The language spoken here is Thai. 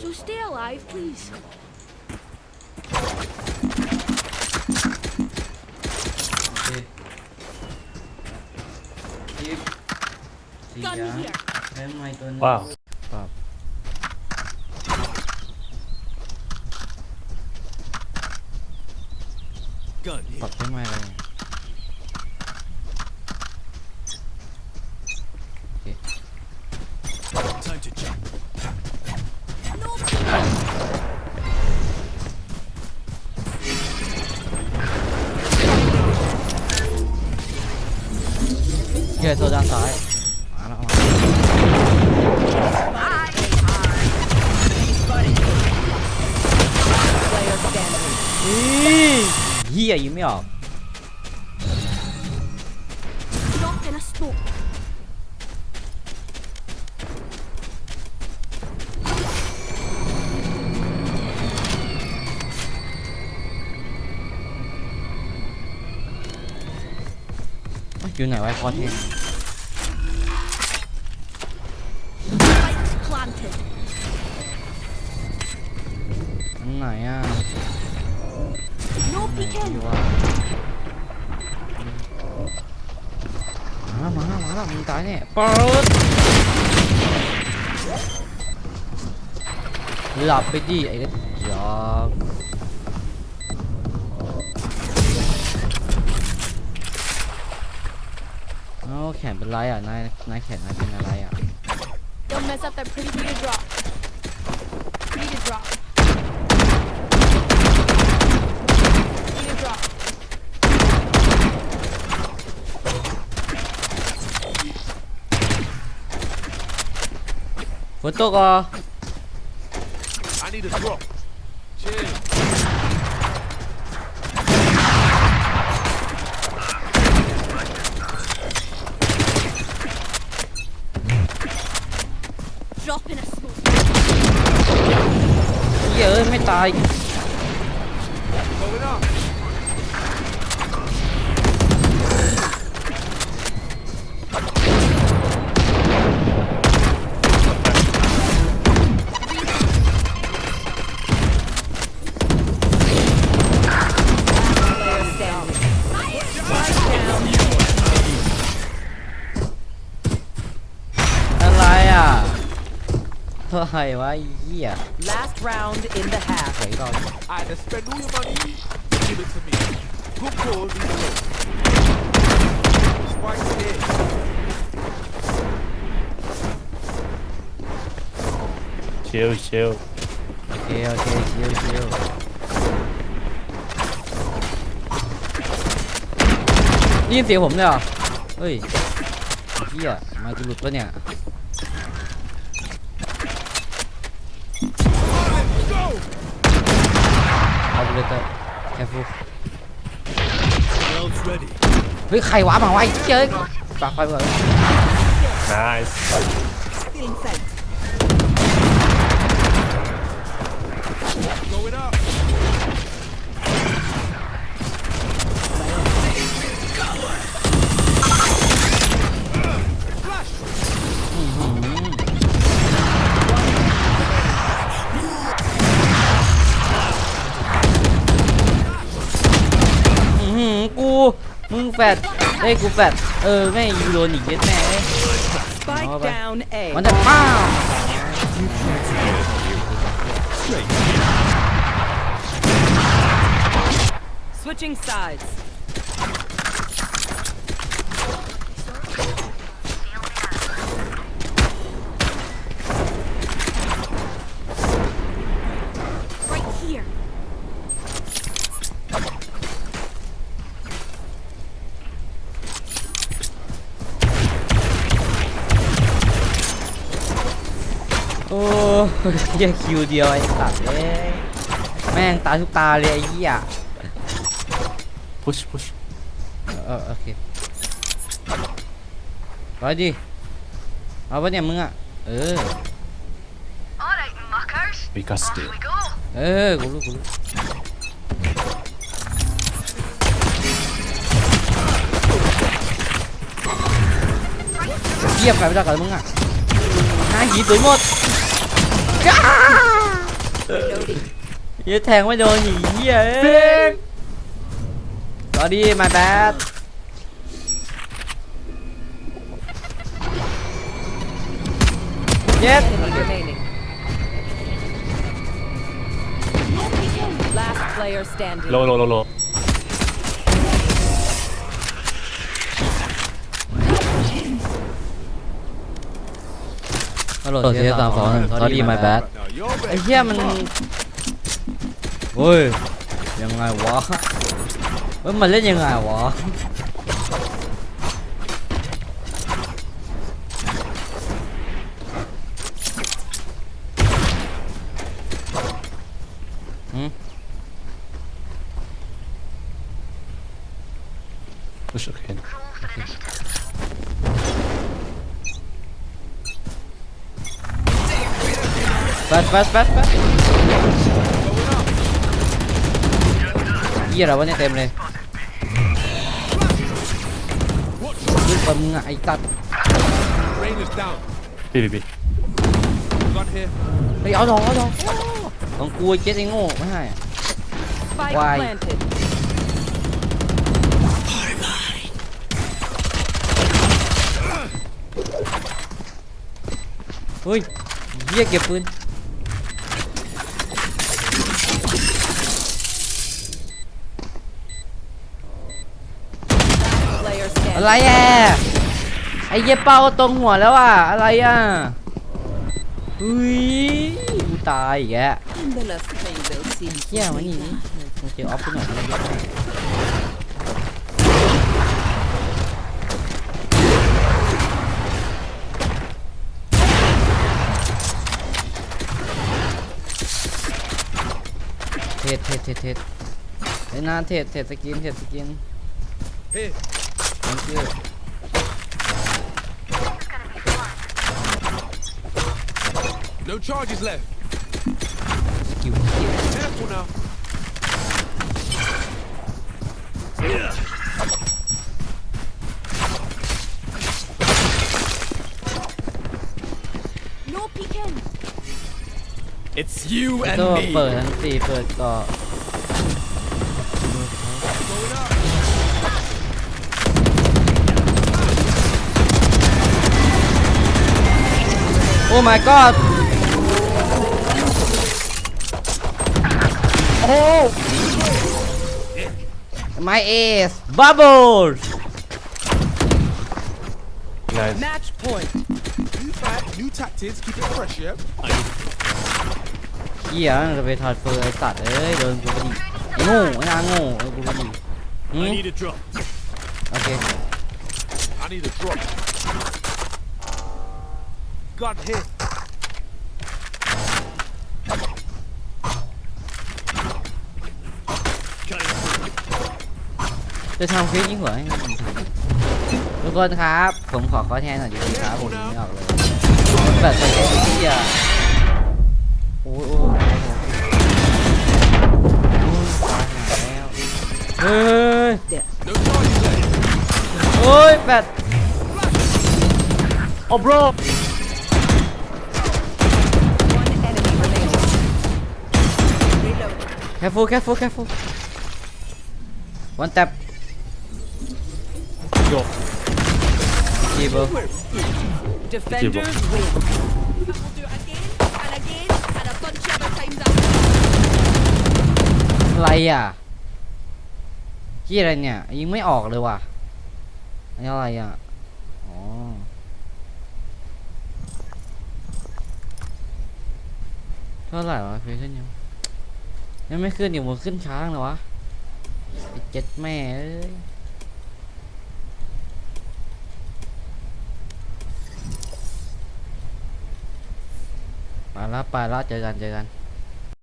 So stay alive, please. โอเคจิ๊บเสีย Gun here. ไฮียยิงไม่ออกอยู่ไหนไว้พอเทน No ไหน peeking. ดีวะมามามาแล้วมึงตายเนี่ยปิดหลับไปดิไอ้กระจอกเอ้แขนเป็นไรอะนายนายแขนนายเป็นอะไรอะ Don't mess up that pretty pretty drop. Pretty drop. ฝนตกอ่ะ I need a drop. Cheers. Drop in a smoke. เหี้ยเอ้ยไม่ตาย อะไรวะไอ้เหี้ย Last round in the half. ไหนก่อน I had to spend all your money. Give it to me. Good call, leave it alone. Spike here. เชลเชลโอเคโอเคชิวชิวได้ยินเสียงผมเลยเหรอเฮ้ยไอ้เหี้ยมากูหลุดปะเนี่ย เอาไปเลยเตอร์แคฟู World's ready. เฮ้ยใครวะมาไวะไอ้เหี้ยเอ้ยปากไฟก่อน nice มึงแฟดเอ้ยกูแฟดเออแม่งยิงโดนอีกเย็ดแม่เอ้ย Spike Oh, but- down A. มันจะป้าว เหี้ยคิวเดียวไอ้สัตว์เอ้ยแม่งตายทุกตาเลยไอ้เหี้ย push push เออโอเคไปดิเอาปะเนี่ยมึงอะ เออ Alright, muckers. we got Off stay we go. เออกูรู้กูรู้เหี้ยไปไม่ได้กับมึงอะหาหีสวยหมด ก้า Reloading. เหี้ยแทงไม่โดนหนีเหี้ยเอ้ยสอรี่ my bad yes Enemy remaining. Last player standing. โลโลโลโล ฮัลโหลเทียสามสองหนึ่ง sorry my bad Now you're ไอ้ ready. เหี้ยมันเฮ้ยยังไงวะเฮ้ยมันเล่นยังไงวะ fast fast fast fast เหี้ยอะไรวะเนี่ยเต็มเลยลูกมึงอะไอ้ตัด Rain is down. พี่พี่พี่ Gun here. เฮ้ยเอาดองเอาดองต้องกลัวเจ็ดไอ้โง่ไม่ให้อะ Spike Why? planted. เฮ้ยเหี้ยเก็บปืน Player standing. อะไรอะไอ้เหี้ยเป้าตรงหัวแล้วอะ อะไรอะเฮ้ยกูตายอีกแก The last time they'll see เหี้ยมันนี่มึงเจอออฟกูหน่อยเทศเทศเทศเทศไอ้นานเทศเทศสกินเทศสกิน thank you No charges left. สกิลสกิล Careful now. No peeking. It's you ก็เปิดทั้งสี่เปิดก็ Going อ้ my god โอ้ my ace bubbles nice Match point. New fight, new tactics. Keep it fresh, yeah? เหี้ยมันจะไปถอดเฟอร์ไอ้สัตว์เอ้ยโดนกูพอดีไอ้โง่ไอ้นางโง่ไอ้กูพอดีหืม a drop. โอเค I need a drop. Gun here. จะทำคลิปยิ่งหัวให้มันทำทุกคนครับ ผมขอข้อแทนหน่อยดีครับผมไม่ออกเลยแบบใส่แค่เหี้ยโอ้ยโอ้ยโอ้ยตายแล้วเฮ้ย No charges left. โอ้ยแบต oh bro One enemy careful careful careful one tap go Keeper Defenders win. We'll do it again and again and a bunch of other times after. อะไรอะที่อะไรเนี่ยยิงไม่ออกเลยว่ะอันนี้อะไรอะอ๋อเท่าไหร่วะเพขึ้นยัง ยังไม่ขึ้นอยู่มันขึ้นช้างเลยวะเจ็ดแม่เอ้ยไปละไปละเจอกันเจอกัน